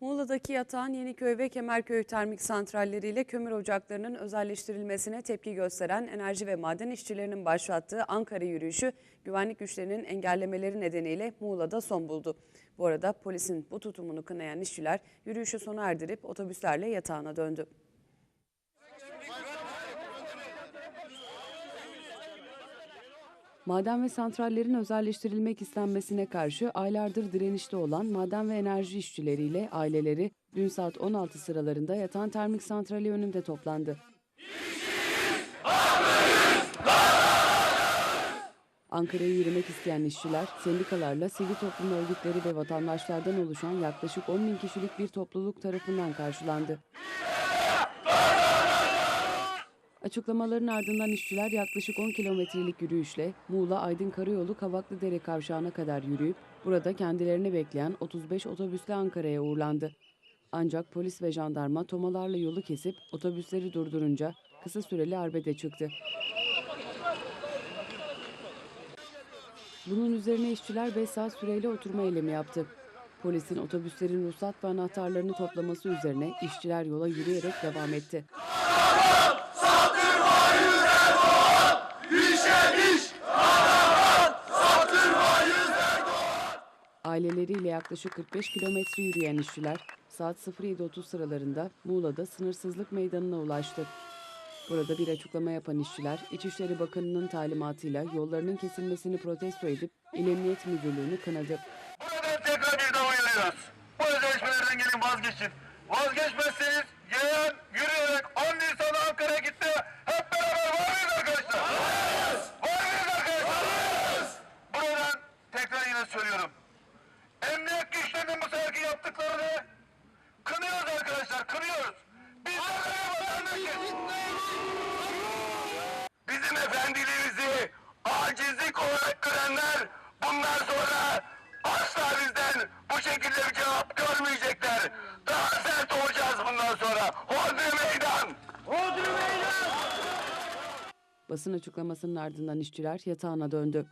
Muğla'daki yatağın Yeniköy ve Kemerköy termik santralleriyle kömür ocaklarının özelleştirilmesine tepki gösteren enerji ve maden işçilerinin başlattığı Ankara yürüyüşü güvenlik güçlerinin engellemeleri nedeniyle Muğla'da son buldu. Bu arada polisin bu tutumunu kınayan işçiler yürüyüşü sona erdirip otobüslerle yatağına döndü. Maden ve santrallerin özelleştirilmek istenmesine karşı aylardır direnişte olan maden ve enerji işçileriyle aileleri dün saat 16 sıralarında yatan termik santrali önünde toplandı. Ankara'ya yürümek isteyen işçiler, sendikalarla sivil toplum örgütleri ve vatandaşlardan oluşan yaklaşık 10 bin kişilik bir topluluk tarafından karşılandı. Açıklamaların ardından işçiler yaklaşık 10 kilometrelik yürüyüşle Muğla Aydın Karayolu Kavaklıdere kavşağına kadar yürüyüp burada kendilerini bekleyen 35 otobüsle Ankara'ya uğurlandı. Ancak polis ve jandarma tomalarla yolu kesip otobüsleri durdurunca kısa süreli arbede çıktı. Bunun üzerine işçiler 5 saat süreyle oturma eylemi yaptı. Polisin otobüslerin ruhsat ve anahtarlarını toplaması üzerine işçiler yola yürüyerek devam etti. Aileleriyle yaklaşık 45 kilometre yürüyen işçiler saat 07.30 sıralarında Muğla'da sınırsızlık meydanına ulaştı. Burada bir açıklama yapan işçiler İçişleri Bakanı'nın talimatıyla yollarının kesilmesini protesto edip İl Emniyet Müdürlüğü'nü kınadı. Buradan tekrar bir daha uyarıyoruz. Bu özelleşmelerden gelin vazgeçin. Vazgeçmezseniz yeğen yürüyerek 10 Nisan'da Ankara'ya gitti. Acizlik olarak görenler bundan sonra asla bizden bu şekilde bir cevap görmeyecekler. Daha sert olacağız bundan sonra. Hodri meydan! Hodri meydan! Basın açıklamasının ardından işçiler yatağına döndü.